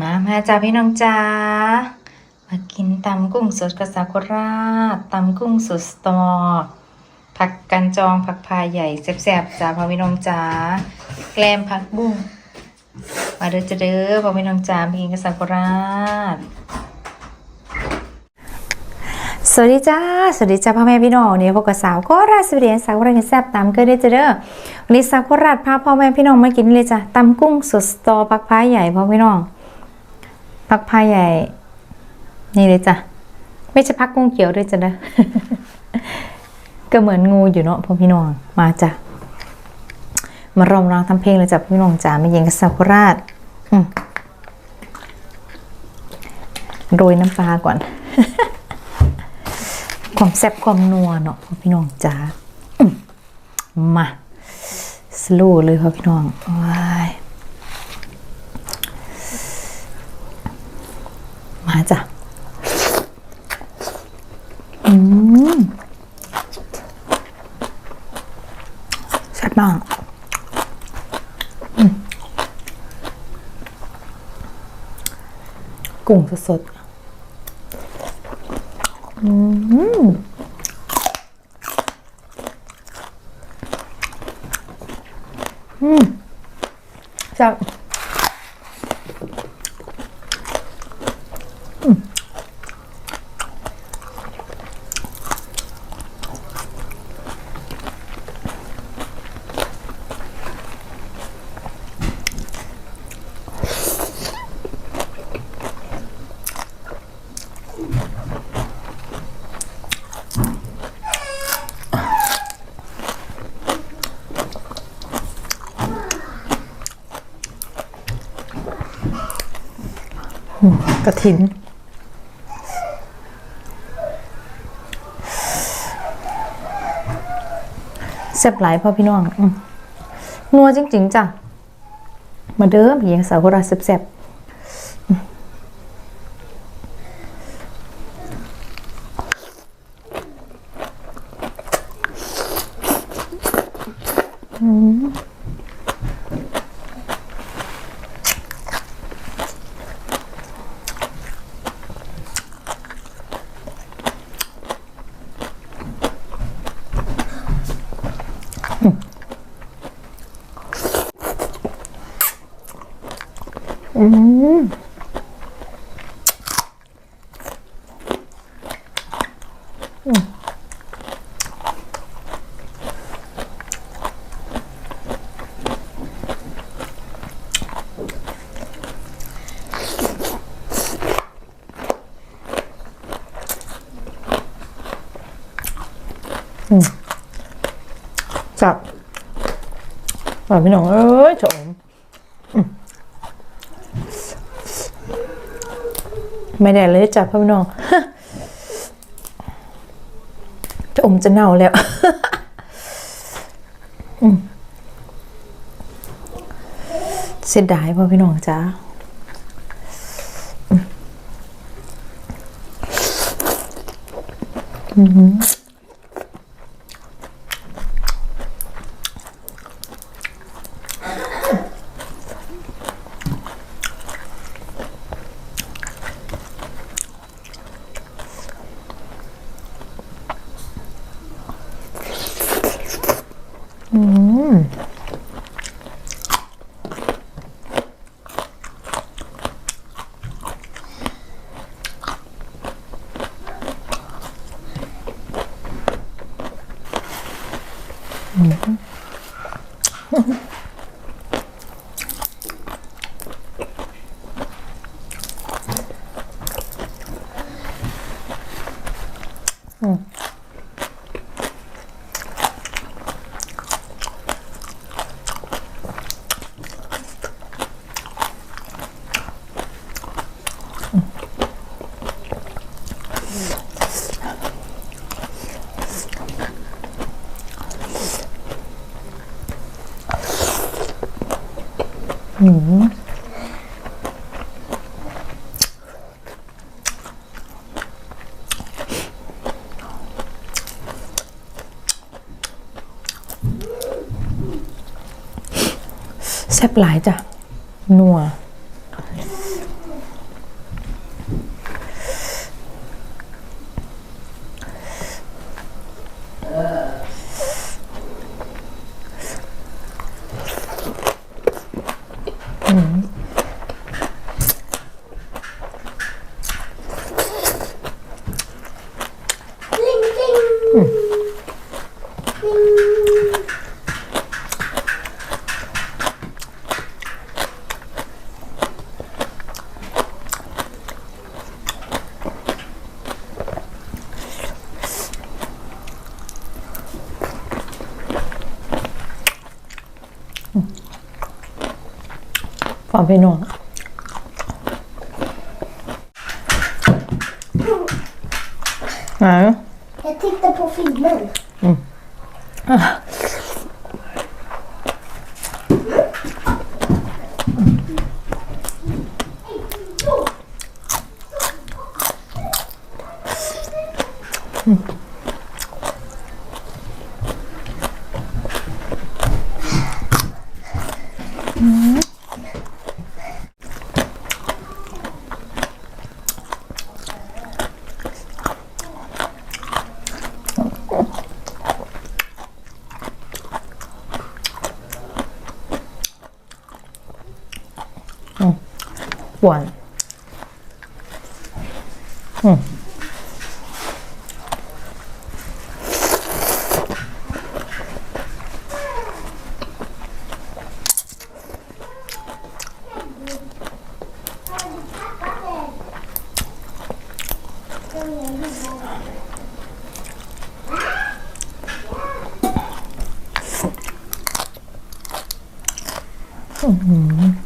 มามาจ้าพี่น้องจ้ามากินตำกุ้งสดกระสาโคราชตำกุ้งสดสตอผักกันจองผักพายใหญ่แซ่บๆจ้าพ่อพี่น้องจ้าแกล้มผักบุ้งมาเด้อจะเด้อพ่อพี่น้องจ้ามากินกระสาโคราชสวัสดีจ้า สวัสดีจ้าพ่อแม่พี่น้องเนี่ยพบกับสาวโคราชสวัสดีสาวราชแซ่บตามเกยได้จ้าเด้อวันนี้สาวโคราชพาพ่อแม่พี่น้องมากินเลยจ้ะตำกุ้งสดสตอผักพายใหญ่พ่อพี่น้อง ผักพาใหญ่ นี่เลยจ้ะ ไม่ใช่พักกุ้งเขียวด้วยจ้ะนะ ก็เหมือนงูอยู่เนาะพ่อพี่น้อง มาจ้ะ มารอมร้องทำเพลงเลยจ้ะพี่น้องจ๋ามาเย็นกับสาวราชโรยน้ำปลาก่อน ความแซ่บความนัวเนาะพ่อพี่น้องจ๋ามาสโลว์เลยพ่อพี่น้องว้าย มาจ้ะอืมแซ่บมากอืมกุ้งสดๆอืม อืมจับอืม กระถินแซ่บหลายพ่อพี่น้องอนัวจริง ๆจ้ะ มาเด้อพี่ยังสาวโคราชแซ่บๆ อืมอืมจับแบบพี่น้อง เอ้ยโฉม ไม่ได้เลยจ้ะพี่น้องจะอมจะเน่าแล้วเสียดายพ่อพี่น้องจ้าอือมอืมแซ่บหลายจ้ะนัว ฝากพี่น้อง ไหน Jag tittar på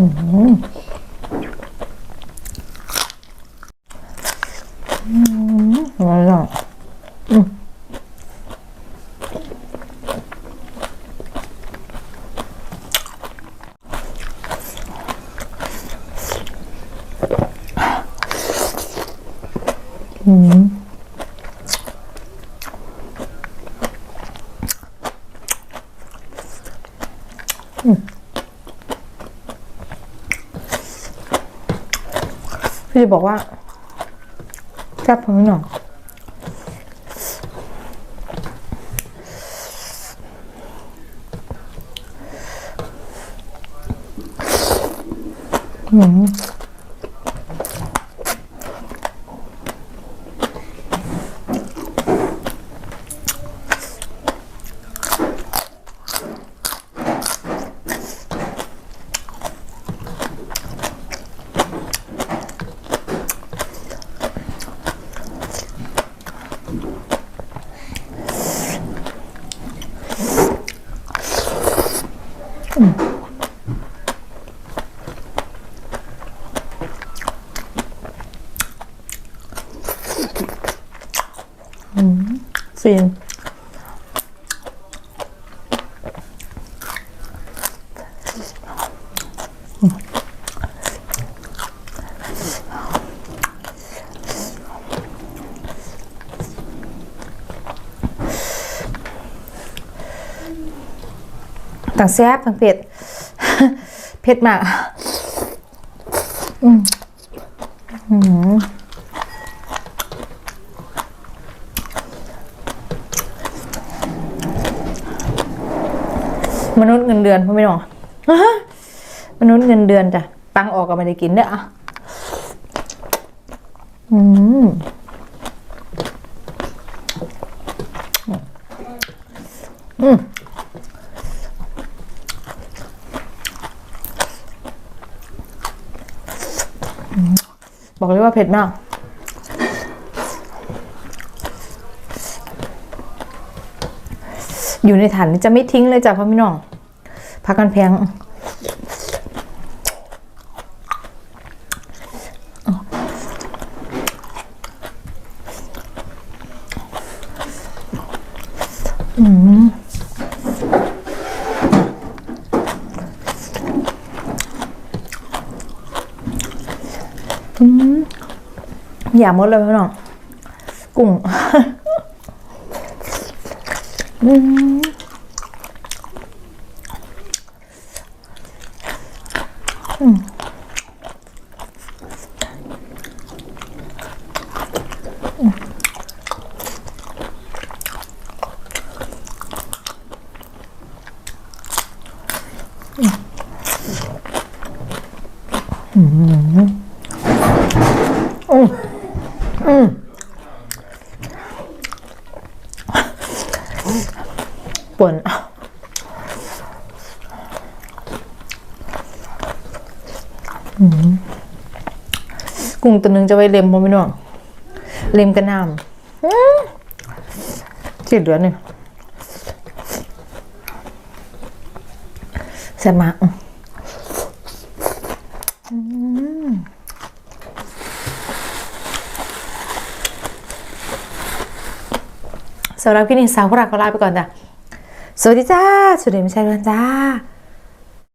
음. 음, 맞아. 음. 음. พี่บอกว่าแซ่บผมไม่หน่อยอืมฟิน ต่างแซ่บต่างเผ็ด เผ็ดมาก อืมอืมมนุษย์เงินเดือนพ่อไม่หนอมนุษย์เงินเดือนจ้ะ ตังออกก็ไม่ได้กินเด้ออะอืมอืม บอกเลยว่าเผ็ดมาก อยู่ในฐานจะไม่ทิ้งเลยจ้ะพ่อพี่น้องพักกันแพง อย่าหมดเลยพี่น้องกุ้งอืม ป่วนกุ้งตัวหนึ่งจะไว้เล็มพอไม่น้องเล็มกระนำเจ็ดเดือหนึ่งแซ่บมากสำหรับคลินี้สาวพวกเราก็ลาไปก่อนจ้ะ สวัสดีจ้าสวัสดีไม่ใช่เรือนจ้า